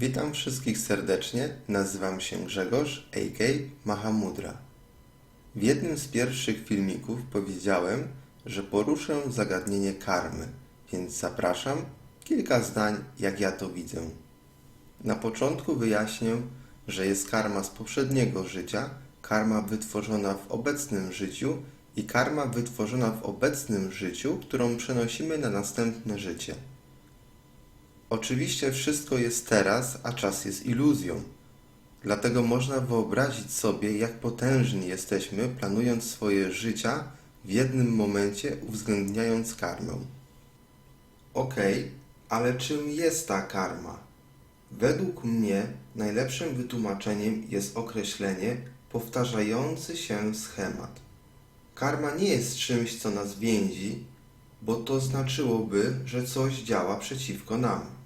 Witam wszystkich serdecznie, nazywam się Grzegorz, a.k. Mahamudra. W jednym z pierwszych filmików powiedziałem, że poruszę zagadnienie karmy, więc zapraszam kilka zdań, jak ja to widzę. Na początku wyjaśnię, że jest karma z poprzedniego życia, karma wytworzona w obecnym życiu i karma wytworzona w obecnym życiu, którą przenosimy na następne życie. Oczywiście wszystko jest teraz, a czas jest iluzją. Dlatego można wyobrazić sobie, jak potężni jesteśmy, planując swoje życia w jednym momencie, uwzględniając karmę. Okej, ale czym jest ta karma? Według mnie najlepszym wytłumaczeniem jest określenie powtarzający się schemat. Karma nie jest czymś, co nas więzi, bo to znaczyłoby, że coś działa przeciwko nam.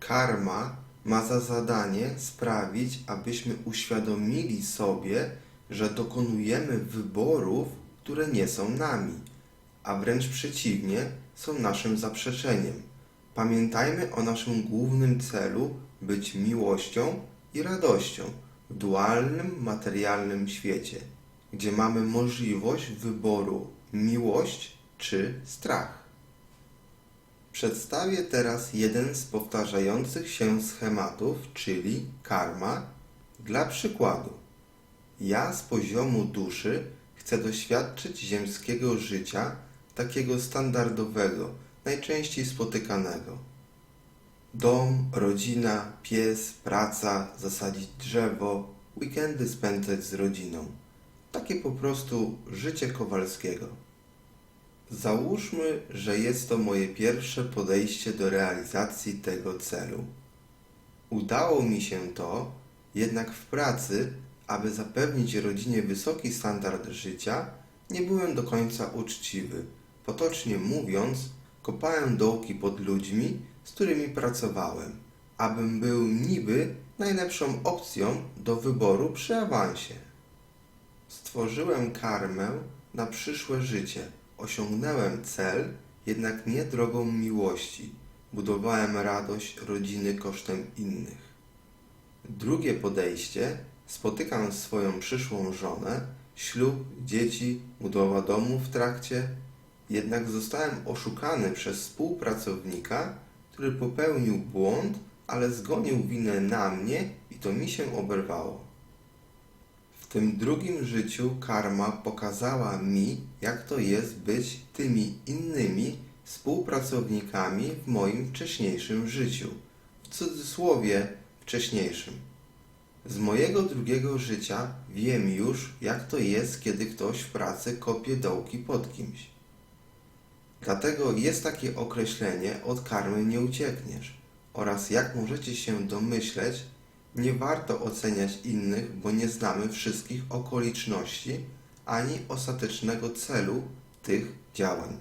Karma ma za zadanie sprawić, abyśmy uświadomili sobie, że dokonujemy wyborów, które nie są nami, a wręcz przeciwnie, są naszym zaprzeczeniem. Pamiętajmy o naszym głównym celu być miłością i radością w dualnym, materialnym świecie, gdzie mamy możliwość wyboru miłość czy strach. Przedstawię teraz jeden z powtarzających się schematów, czyli karma. Dla przykładu, ja z poziomu duszy chcę doświadczyć ziemskiego życia, takiego standardowego, najczęściej spotykanego. Dom, rodzina, pies, praca, zasadzić drzewo, weekendy spędzać z rodziną. Takie po prostu życie Kowalskiego. Załóżmy, że jest to moje pierwsze podejście do realizacji tego celu. Udało mi się to, jednak w pracy, aby zapewnić rodzinie wysoki standard życia, nie byłem do końca uczciwy. Potocznie mówiąc, kopałem dołki pod ludźmi, z którymi pracowałem, abym był niby najlepszą opcją do wyboru przy awansie. Stworzyłem karmę na przyszłe życie. Osiągnąłem cel, jednak nie drogą miłości. Budowałem radość rodziny kosztem innych. Drugie podejście spotykam swoją przyszłą żonę, ślub, dzieci, budowa domu w trakcie. Jednak zostałem oszukany przez współpracownika, który popełnił błąd, ale zgonił winę na mnie i to mi się oberwało. Tym drugim życiu karma pokazała mi, jak to jest być tymi innymi współpracownikami w moim wcześniejszym życiu. W cudzysłowie wcześniejszym. Z mojego drugiego życia wiem już, jak to jest, kiedy ktoś w pracy kopie dołki pod kimś. Dlatego jest takie określenie od karmy nie uciekniesz oraz jak możecie się domyśleć, nie warto oceniać innych, bo nie znamy wszystkich okoliczności ani ostatecznego celu tych działań.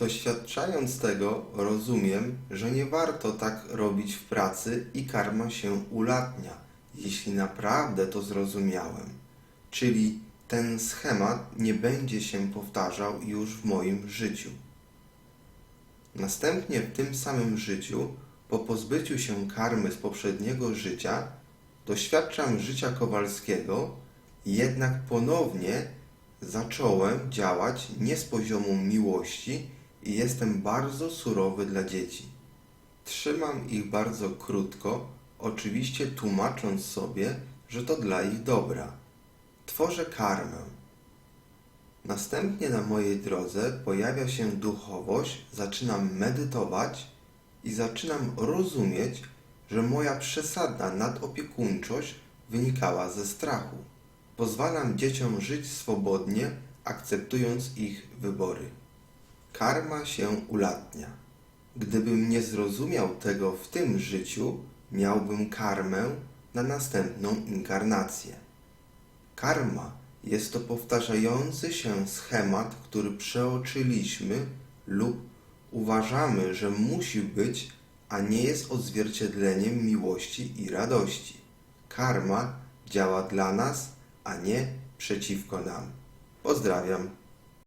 Doświadczając tego, rozumiem, że nie warto tak robić w pracy i karma się ulatnia, jeśli naprawdę to zrozumiałem. Czyli ten schemat nie będzie się powtarzał już w moim życiu. Następnie w tym samym życiu, po pozbyciu się karmy z poprzedniego życia, doświadczam życia kowalskiego, jednak ponownie zacząłem działać nie z poziomu miłości i jestem bardzo surowy dla dzieci. Trzymam ich bardzo krótko, oczywiście tłumacząc sobie, że to dla ich dobra. Tworzę karmę. Następnie na mojej drodze pojawia się duchowość, zaczynam medytować i zaczynam rozumieć, że moja przesadna nadopiekuńczość wynikała ze strachu. Pozwalam dzieciom żyć swobodnie, akceptując ich wybory. Karma się ulatnia. Gdybym nie zrozumiał tego w tym życiu, miałbym karmę na następną inkarnację. Karma jest to powtarzający się schemat, który przeoczyliśmy lub uważamy, że musi być, a nie jest odzwierciedleniem miłości i radości. Karma działa dla nas, a nie przeciwko nam. Pozdrawiam.